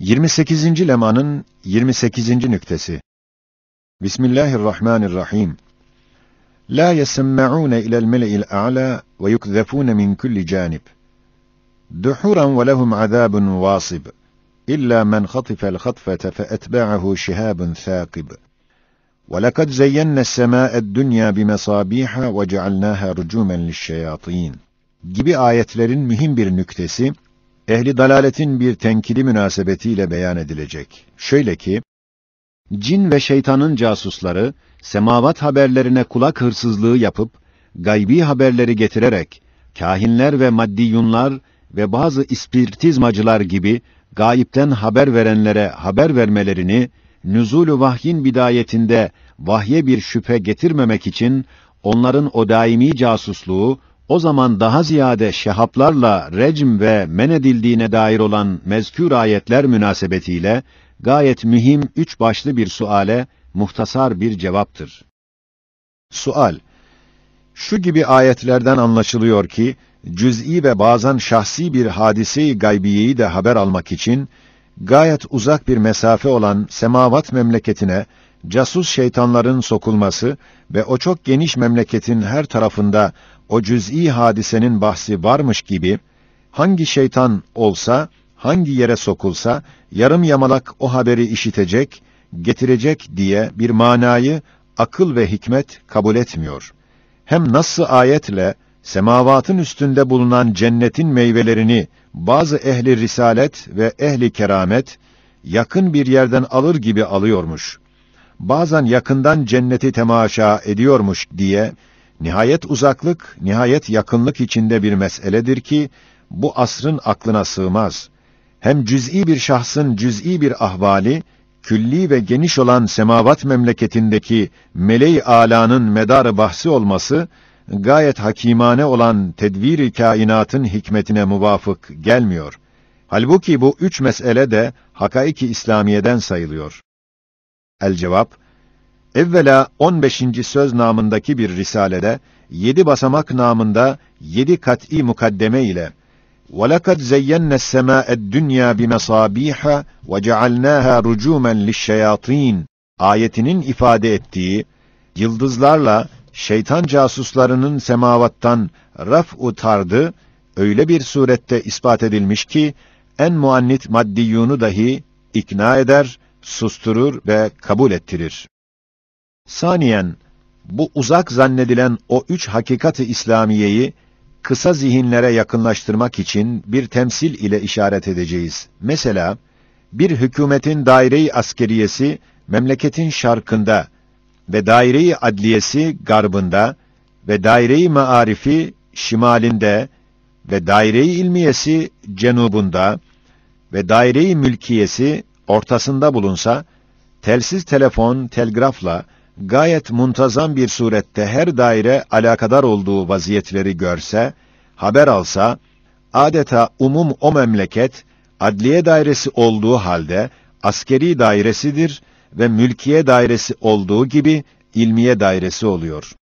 28. lemanın 28. nüktesi. Bismillahirrahmanirrahim. La yesemma'un ila'l mele'il a'la ve yukzefun min kulli canib. Duhuran ve lehum azabun vasib. İlla men khatifa'l khatfete fe etba'ahu şihabun thaqib. وَلَقَدْ زَيَّنَّا السَّمَاءَ الدُّنْيَا بِمَصَابِيحَ وَجَعَلْنَاهَا رُجُومًا لِلشَّيَاطِينَ gibi ayetlerin mühim bir nüktesi, ehli dalaletin bir tenkidi münasebetiyle beyan edilecek. Şöyle ki, cin ve şeytanın casusları, semavat haberlerine kulak hırsızlığı yapıp, gaybi haberleri getirerek, kahinler ve maddiyunlar ve bazı ispiritizmacılar gibi gayipten haber verenlere haber vermelerini, nüzul-ü vahyin bidayetinde vahye bir şüphe getirmemek için, onların o daimi casusluğu, o zaman daha ziyade şehaplarla recm ve men edildiğine dair olan mezkür ayetler münasebetiyle gayet mühim üç başlı bir suale muhtasar bir cevaptır. Sual Şu gibi ayetlerden anlaşılıyor ki, cüz'i ve bazen şahsi bir hadise-i gaybiyeyi de haber almak için, gayet uzak bir mesafe olan semavat memleketine, casus şeytanların sokulması ve o çok geniş memleketin her tarafında o cüz'i hadisenin bahsi varmış gibi, hangi şeytan olsa, hangi yere sokulsa, yarım yamalak o haberi işitecek, getirecek diye bir manayı akıl ve hikmet kabul etmiyor. Hem nasıl ayetle, semavatın üstünde bulunan cennetin meyvelerini bazı ehli risalet ve ehli keramet, yakın bir yerden alır gibi alıyormuş. Bazen yakından cenneti temaşa ediyormuş diye, Nihayet uzaklık, nihayet yakınlık içinde bir meseledir ki, bu asrın aklına sığmaz. Hem cüz'i bir şahsın cüz'i bir ahvali, külli ve geniş olan semavat memleketindeki meleği alanın medarı bahsi olması, gayet hakimane olan tedvir-i kainatın hikmetine muvafık gelmiyor. Halbuki bu üç mesele de hakaiki İslamiye'den sayılıyor. El cevap, Evvela 15. söz namındaki bir risalede, yedi basamak namında yedi kat'î mukaddeme ile وَلَقَدْ زَيَّنَّا السَّمَاءَ الدُّنْيَا بِمَصَابِيحَ وَجَعَلْنَاهَا رُجُومًا لِلشَّيَاطِينَ ayetinin ifade ettiği, yıldızlarla şeytan casuslarının semavattan raf tardı, öyle bir surette ispat edilmiş ki, en muannit maddiyunu dahi ikna eder, susturur ve kabul ettirir. Saniyen, bu uzak zannedilen o üç hakikati İslamiyeyi kısa zihinlere yakınlaştırmak için bir temsil ile işaret edeceğiz. Mesela, bir hükümetin daire-i askeriyesi memleketin şarkında ve daire-i adliyesi garbında ve daire-i maarifi şimalinde ve daire-i ilmiyesi cenubunda ve daire-i mülkiyesi ortasında bulunsa, telsiz telefon, telgrafla gayet muntazam bir surette her daire alakadar olduğu vaziyetleri görse, haber alsa, adeta umum o memleket, adliye dairesi olduğu halde, askeri dairesidir ve mülkiye dairesi olduğu gibi, ilmiye dairesi oluyor.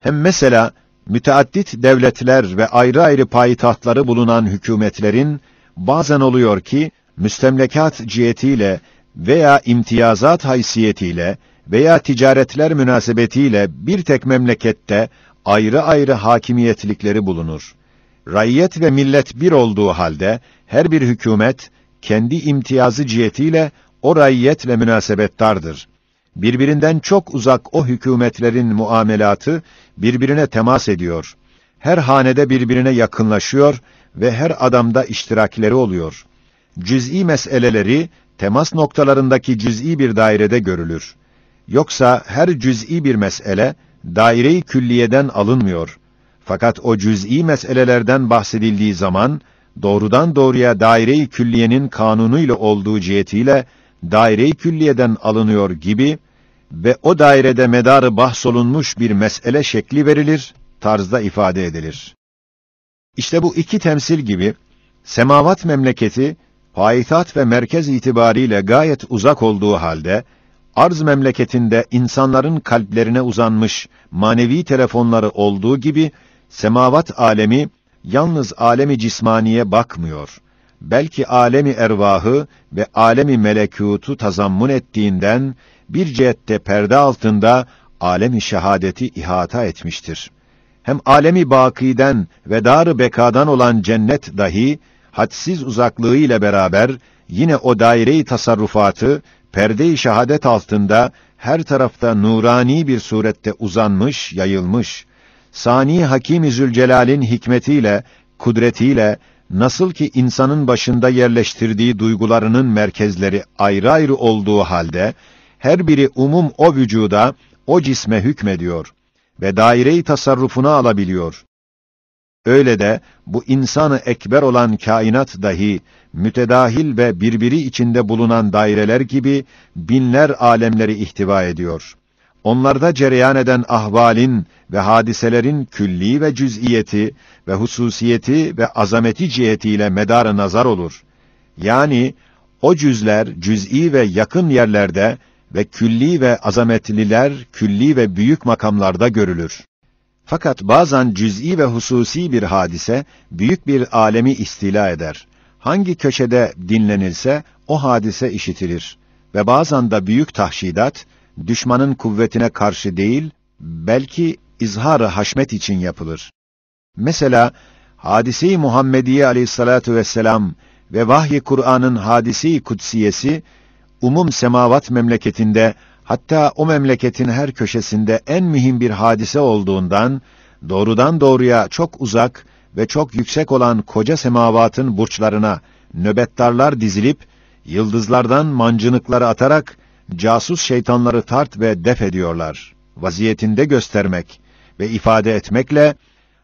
Hem mesela, müteaddit devletler ve ayrı ayrı payitahtları bulunan hükümetlerin, bazen oluyor ki, müstemlekat cihetiyle veya imtiyazat haysiyetiyle, veya ticaretler münasebetiyle bir tek memlekette ayrı ayrı hakimiyetlikleri bulunur. Rayyet ve millet bir olduğu halde her bir hükümet kendi imtiyazı cihetiyle o rayyetle münasebettardır. Birbirinden çok uzak o hükümetlerin muamelatı birbirine temas ediyor. Her hanede birbirine yakınlaşıyor ve her adamda iştirakleri oluyor. Cüz'i meseleleri temas noktalarındaki cüz'i bir dairede görülür. Yoksa her cüz'i bir mesele, daire-i külliyeden alınmıyor. Fakat o cüz'i meselelerden bahsedildiği zaman, doğrudan doğruya daire-i külliyenin kanunu ile olduğu cihetiyle, daire-i külliyeden alınıyor gibi ve o dairede medarı bahsolunmuş bir mesele şekli verilir, tarzda ifade edilir. İşte bu iki temsil gibi, semavat memleketi, payitaht ve merkez itibariyle gayet uzak olduğu halde, arz memleketinde insanların kalplerine uzanmış manevi telefonları olduğu gibi, semavat alemi, yalnız alemi cismaniye bakmıyor. belki alemi ervahı ve alemi melekutu tazammun ettiğinden bir cihette perde altında alemi şehadeti ihata etmiştir. Hem alemi bakiden ve dar bekadan olan cennet dahi hadsiz uzaklığı ile beraber yine o daire-i tasarrufatı perde-i şehadet altında her tarafta nurani bir surette uzanmış, yayılmış. Sani Hakim-i Zülcelal'in hikmetiyle, kudretiyle nasıl ki insanın başında yerleştirdiği duygularının merkezleri ayrı ayrı olduğu halde her biri umum o vücuda, o cisme hükmediyor ve daire-i tasarrufuna alabiliyor. Öyle de bu insanı ekber olan kainat dahi mütedahil ve birbiri içinde bulunan daireler gibi binler alemleri ihtiva ediyor. Onlarda cereyan eden ahvalin ve hadiselerin külli ve cüz'iyeti ve hususiyeti ve azameti cihetiyle medar nazar olur. Yani o cüzler cüz'i ve yakın yerlerde ve külli ve azametliler külli ve büyük makamlarda görülür. Fakat bazen cüz'i ve hususi bir hadise büyük bir alemi istila eder. Hangi köşede dinlenilse o hadise işitilir ve bazen de büyük tahşidat düşmanın kuvvetine karşı değil belki izhar-ı haşmet için yapılır. Mesela hadise-i Muhammediye Aleyhissalatu vesselam ve vahyi Kur'an'ın hadise-i kutsiyesi umum semavat memleketinde hatta o memleketin her köşesinde en mühim bir hadise olduğundan doğrudan doğruya çok uzak ve çok yüksek olan koca semavatın burçlarına nöbettarlar dizilip yıldızlardan mancınıkları atarak casus şeytanları tart ve def ediyorlar. Vaziyetinde göstermek ve ifade etmekle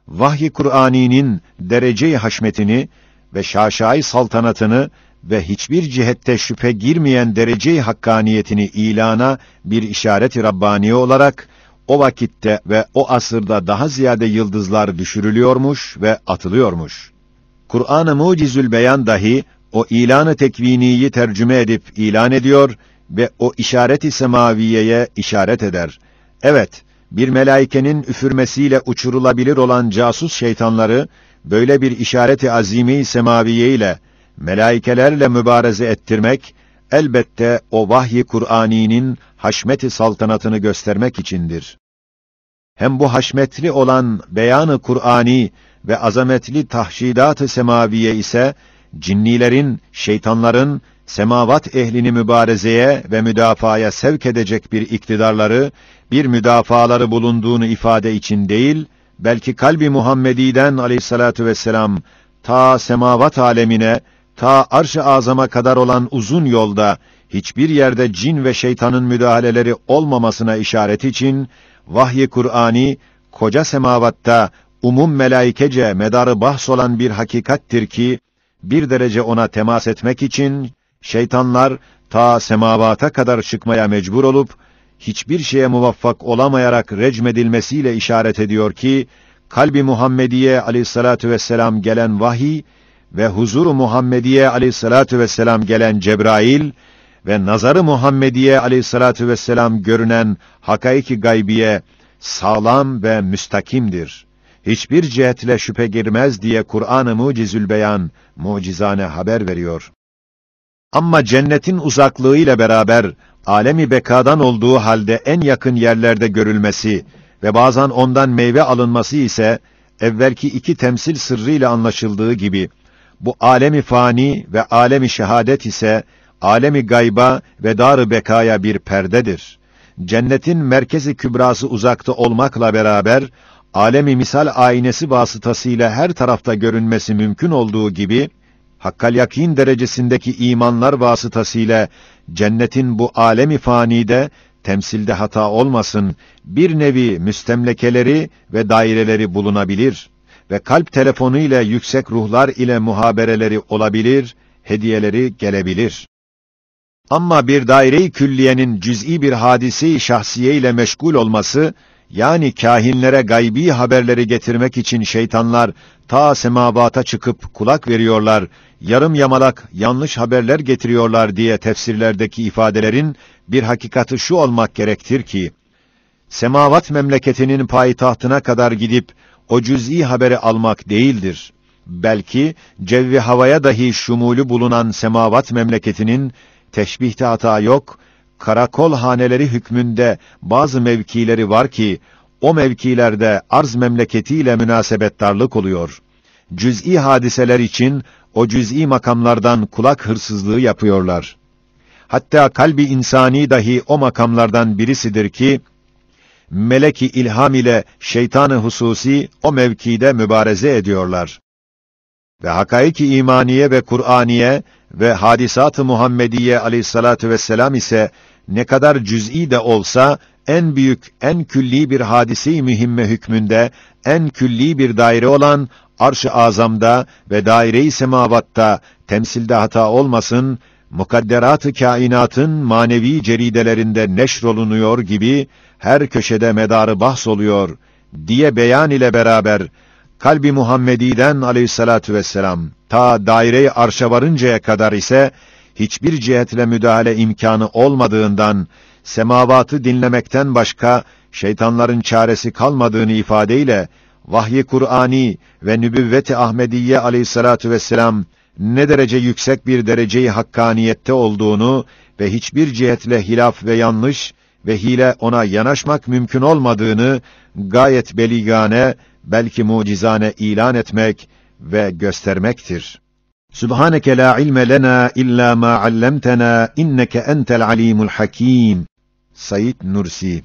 vahyi Kur'ani'nin derece-i haşmetini ve şaşai saltanatını ve hiçbir cihette şüphe girmeyen derece-i hakkaniyetini ilana bir işaret-i Rabbani olarak o vakitte ve o asırda daha ziyade yıldızlar düşürülüyormuş ve atılıyormuş. Kur'an-ı Mucizül Beyan dahi o ilanı tekviniyi tercüme edip ilan ediyor ve o işaret-i semaviyeye işaret eder. Evet, bir melaikenin üfürmesiyle uçurulabilir olan casus şeytanları böyle bir işareti azimi semaviye ile melaikelerle mübareze ettirmek elbette o vahyi Kur'ani'nin haşmeti saltanatını göstermek içindir. Hem bu haşmetli olan beyanı Kur'ani ve azametli tahşidat-ı semaviye ise cinnilerin, şeytanların semavat ehlini mübarezeye ve müdafaya sevk edecek bir iktidarları, bir müdafaları bulunduğunu ifade için değil, belki kalbi Muhammedi'den aleyhissalatu vesselam ta semavat alemine ta arş-ı azama kadar olan uzun yolda hiçbir yerde cin ve şeytanın müdahaleleri olmamasına işaret için vahyi Kur'ani koca semavatta umum melaikece medarı bahs olan bir hakikattir ki bir derece ona temas etmek için şeytanlar ta semavata kadar çıkmaya mecbur olup hiçbir şeye muvaffak olamayarak recmedilmesiyle işaret ediyor ki kalbi Muhammediye aleyhissalatu vesselam gelen vahiy ve huzuru Muhammediye aleyhissalatu vesselam gelen Cebrail ve nazarı Muhammediye aleyhissalatu vesselam görünen hakaiki gaybiye sağlam ve müstakimdir. Hiçbir cihetle şüphe girmez diye Kur'an-ı Mucizül Beyan mucizane haber veriyor. Ama cennetin uzaklığı ile beraber alemi bekadan olduğu halde en yakın yerlerde görülmesi ve bazen ondan meyve alınması ise evvelki iki temsil sırrıyla anlaşıldığı gibi bu alemi fani ve alemi şehadet ise alemi gayba ve dar bekaya bir perdedir. Cennetin merkezi kübrası uzakta olmakla beraber alemi misal aynesi vasıtasıyla her tarafta görünmesi mümkün olduğu gibi hakkal yakin derecesindeki imanlar vasıtasıyla cennetin bu alemi fanide temsilde hata olmasın bir nevi müstemlekeleri ve daireleri bulunabilir ve kalp telefonu ile yüksek ruhlar ile muhabereleri olabilir, hediyeleri gelebilir. Ama bir daire-i külliyenin cüz'i bir hadisi şahsiye ile meşgul olması, yani kahinlere gaybi haberleri getirmek için şeytanlar ta semavata çıkıp kulak veriyorlar, yarım yamalak yanlış haberler getiriyorlar diye tefsirlerdeki ifadelerin bir hakikati şu olmak gerektir ki, semavat memleketinin payitahtına kadar gidip o cüz'i haberi almak değildir. Belki cevvi havaya dahi şumulü bulunan semavat memleketinin teşbihte hata yok, karakol haneleri hükmünde bazı mevkileri var ki, o mevkilerde arz memleketiyle münasebettarlık oluyor. Cüz'i hadiseler için o cüz'i makamlardan kulak hırsızlığı yapıyorlar. Hatta kalbi insani dahi o makamlardan birisidir ki, meleki ilham ile şeytanı hususi o mevkide mübareze ediyorlar. Ve hakaiki imaniye ve Kur'aniye ve hadisat-ı Muhammediye aleyhissalatu vesselam ise ne kadar cüz'i de olsa en büyük, en külli bir hadisi mühimme hükmünde, en külli bir daire olan arş-ı azamda ve daire-i semavatta temsilde hata olmasın, mukadderat-ı kainatın manevi ceridelerinde neşrolunuyor gibi her köşede medarı bahs oluyor diye beyan ile beraber kalbi Muhammedi'den aleyhissalatu vesselam ta daire-i arşa varıncaya kadar ise hiçbir cihetle müdahale imkanı olmadığından semavatı dinlemekten başka şeytanların çaresi kalmadığını ifadeyle vahyi Kur'ani ve nübüvvet-i Ahmediye aleyhissalatu vesselam ne derece yüksek bir dereceyi hakkaniyette olduğunu ve hiçbir cihetle hilaf ve yanlış ve hile ona yanaşmak mümkün olmadığını gayet beligane, belki mucizane ilan etmek ve göstermektir. Subhaneke la ilme lena illa ma allamtena inneke entel alimul hakim. Said Nursi